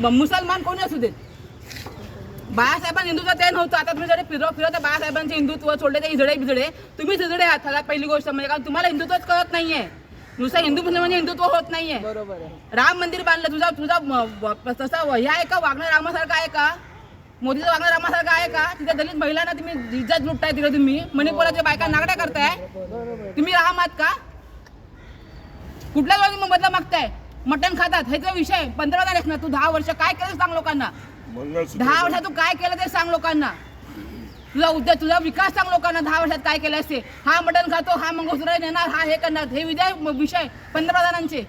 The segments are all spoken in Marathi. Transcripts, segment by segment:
मुसलमान कोणी असू देत? बाळासाहेबांनी हिंदुत्व ते नव्हतं. आता तुम्ही जरी फिरव फिरवता बाळासाहेबांचे हिंदुत्व सोडले ते इजडे बिजडे. तुम्ही इजडे आहात. सगळ्यात पहिली गोष्ट म्हणजे कारण तुम्हाला हिंदुत्वच कळत नाहीये. नुसतं हिंदू मुस्लिम म्हणजे हिंदुत्व होत नाहीये. बरोबर राम मंदिर बांधलं. तुझा तुझा तसा हे आहे का वागणं रामासारखं आहे का? मोदीचं वागणं रामासारखं आहे का? तिथे दलित महिलांना तुम्ही इज्जत लुटताय तिकडे तुम्ही. मणिपुराच्या बायका नागड्या करताय. तुम्ही राम आहात का? कुठल्या वेळी मोबदला मागताय? मटण खातात हे जो विषय पंधरा आहेस ना तू दहा वर्ष काय केलं सांग लोकांना. दहा वर्षात तू काय केलं ते सांग लोकांना. तुझा उद्योग तुझा विकास सांग लोकांना दहा वर्षात काय केलं असते. हा मटण खातो हा मंगळसूत्र नेणार हा हे करणार. हे विजय विषय पंतप्रधानांचे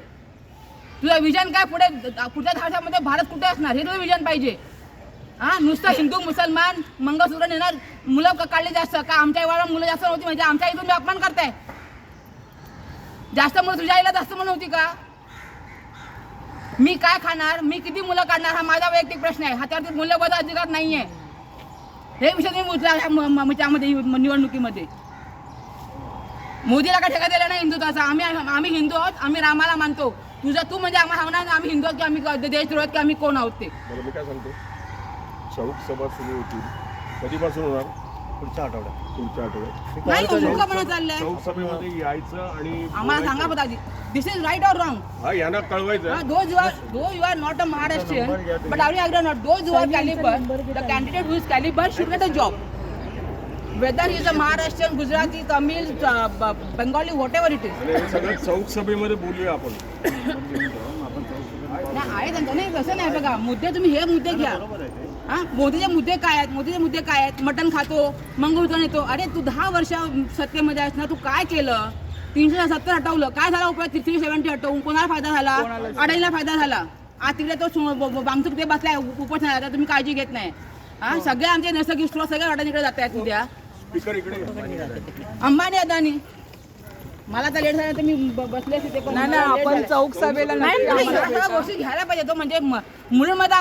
तुझं विजन काय पुढे पुढच्या दहा वर्षामध्ये भारत कुठे असणार? हे तुझं विजन पाहिजे. हा नुसतं हिंदू मुसलमान मंगळसूत्र नेणार. मुलं काढले जास्त का आमच्या वेळा मुलं जास्त नव्हती म्हणजे आमच्या इथून अपमान करताय. जास्त मुलं तुझ्या आईला जास्त मुलं होती का? मी काय खाणार? मी किती मुलं काढणार? हा माझा वैयक्तिक प्रश्न आहे. हातावरती मूल्यबोध अधिकार नाहीये. हे विषय तुम्ही उचला त्यामध्ये निवडणुकीमध्ये. मोदीला काय ठेका दिला नाही हिंदुत्वाचा? आम्ही आम्ही हिंदू आहोत आम्ही रामाला मानतो. तुझा तू म्हणजे आम्हाला होणार आम्ही हिंदू आहोत की आम्ही देशद्रोहात की आम्ही कोण आहोत ते? मी काय सांगतो? चौक सभा सुरू होती कधीपासून होणार? आम्हाला सांगा पदाजी this is right or wrong not Maharashtrian but are you Agra not though you are calibre job whether is a Maharashtrian Gujarati Tamil Bengali whatever it is सगळं चौक सभेमध्ये बोलूया आपण. नाही आहे त्यांचं. नाही तसं नाही बघा. मुद्दे तुम्ही हे मुद्दे घ्या. हा? मोदीचे मुद्दे काय आहेत? मोदीचे मुद्दे काय आहेत? मटण खातो मंगळूर येतो अरे तू दहा वर्ष सत्तेमध्ये आहेस ना तू काय केलं? तीनशे सत्तर हटवलं. काय झाला उपयोग? थ्री सेव्हन्टी हटवून कोणाला फायदा झाला? अडाईला फायदा झाला. आज तिकडे तो बांगचूक ते बसलाय उपोषणाला तुम्ही काळजी घेत नाही. हा? सगळे आमचे नैसर्गिक स्रोत सगळे अडाणीकडे जात आहेत उद्या. अंबानी अदानी. मला तर लेट झालं तर मी ब- बसले असते ते पण नाही नाही मला late आपण झालं. चौक सभेला नाही नक्की नाही, आम्हाला ह्या सगळ्या गोष्टी घ्यायला पाहिजे तो म्हणजे म- मुलींमध्ये